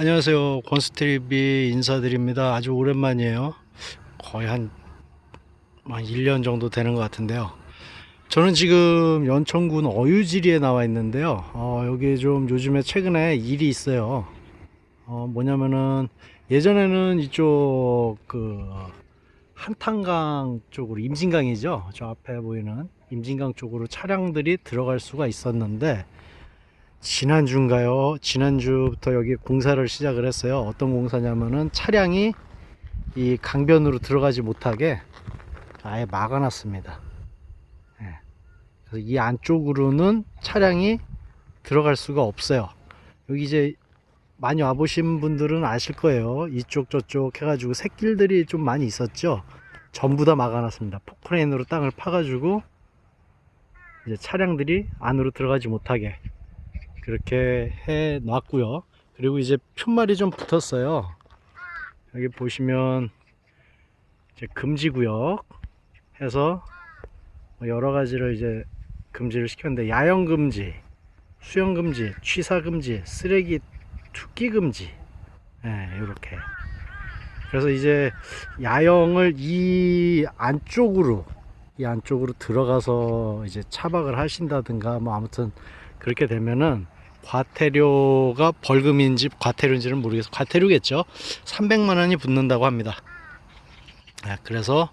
안녕하세요. 권스트립이 인사드립니다. 아주 오랜만이에요. 거의 한, 한 1년 정도 되는 것 같은데요. 저는 지금 연천군 어유지리에 나와 있는데요. 어, 여기 좀 요즘에 최근에 일이 있어요. 어, 뭐냐면은 예전에는 이쪽 그 한탄강 쪽으로 임진강이죠. 저 앞에 보이는 임진강 쪽으로 차량들이 들어갈 수가 있었는데 지난주인가요? 지난주부터 여기 공사를 시작을 했어요. 어떤 공사냐면은 차량이 이 강변으로 들어가지 못하게 아예 막아놨습니다. 예. 그래서 이 안쪽으로는 차량이 들어갈 수가 없어요. 여기 이제 많이 와보신 분들은 아실 거예요. 이쪽 저쪽 해가지고 새길들이 좀 많이 있었죠. 전부 다 막아놨습니다. 포크레인으로 땅을 파가지고 이제 차량들이 안으로 들어가지 못하게 그렇게 해 놨고요. 그리고 이제 푯말이 좀 붙었어요. 여기 보시면 이제 금지구역 해서 뭐 여러 가지를 이제 금지를 시켰는데 야영 금지, 수영 금지, 취사 금지, 쓰레기 투기 금지, 예, 이렇게. 그래서 이제 야영을 이 안쪽으로 이 안쪽으로 들어가서 이제 차박을 하신다든가 뭐 아무튼 그렇게 되면은 과태료가 벌금인지 과태료인지는 모르겠어. 과태료겠죠. 300만 원이 붙는다고 합니다. 예, 그래서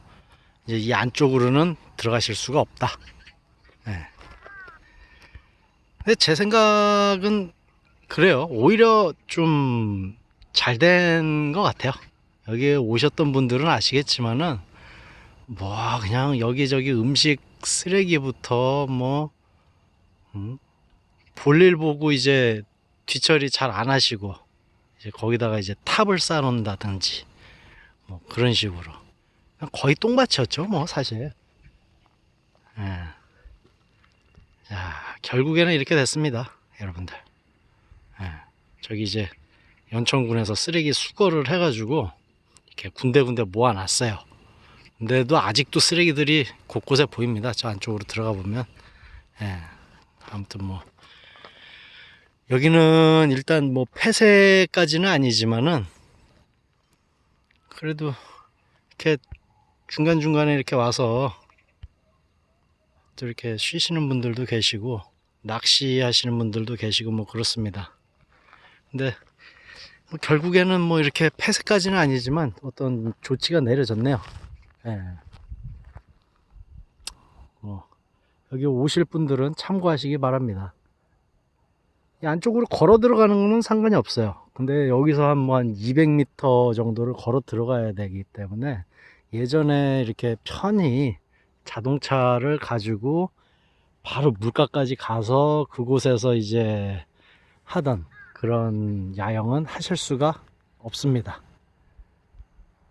이제 이 안쪽으로는 들어가실 수가 없다. 예. 근데 제 생각은 그래요. 오히려 좀 잘 된 것 같아요. 여기 오셨던 분들은 아시겠지만은 뭐 그냥 여기저기 음식 쓰레기부터 뭐 음, 볼일 보고 이제 뒤처리 잘 안 하시고 이제 거기다가 이제 탑을 쌓아놓는다든지 뭐 그런 식으로 거의 똥밭이었죠 뭐 사실 예. 자 결국에는 이렇게 됐습니다 여러분들 예. 저기 이제 연천군에서 쓰레기 수거를 해가지고 이렇게 군데군데 모아놨어요 근데도 아직도 쓰레기들이 곳곳에 보입니다 저 안쪽으로 들어가 보면 예. 아무튼 뭐 여기는 일단 뭐 폐쇄까지는 아니지만은 그래도 이렇게 중간중간에 이렇게 와서 또 이렇게 쉬시는 분들도 계시고 낚시하시는 분들도 계시고 뭐 그렇습니다. 근데 뭐 결국에는 뭐 이렇게 폐쇄까지는 아니지만 어떤 조치가 내려졌네요. 예. 뭐 여기 오실 분들은 참고하시기 바랍니다. 이 안쪽으로 걸어 들어가는 거는 상관이 없어요. 근데 여기서 한 뭐 한 200m 정도를 걸어 들어가야 되기 때문에 예전에 이렇게 편히 자동차를 가지고 바로 물가까지 가서 그곳에서 이제 하던 그런 야영은 하실 수가 없습니다.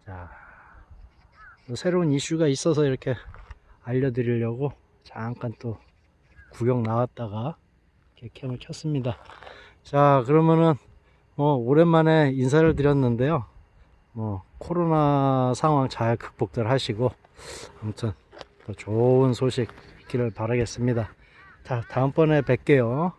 자, 또 새로운 이슈가 있어서 이렇게 알려드리려고 잠깐 또 구경 나왔다가 이렇게 캠을 켰습니다. 자, 그러면은 뭐 오랜만에 인사를 드렸는데요. 뭐 코로나 상황 잘 극복들 하시고 아무튼 더 좋은 소식 있기를 바라겠습니다. 자, 다음번에 뵐게요.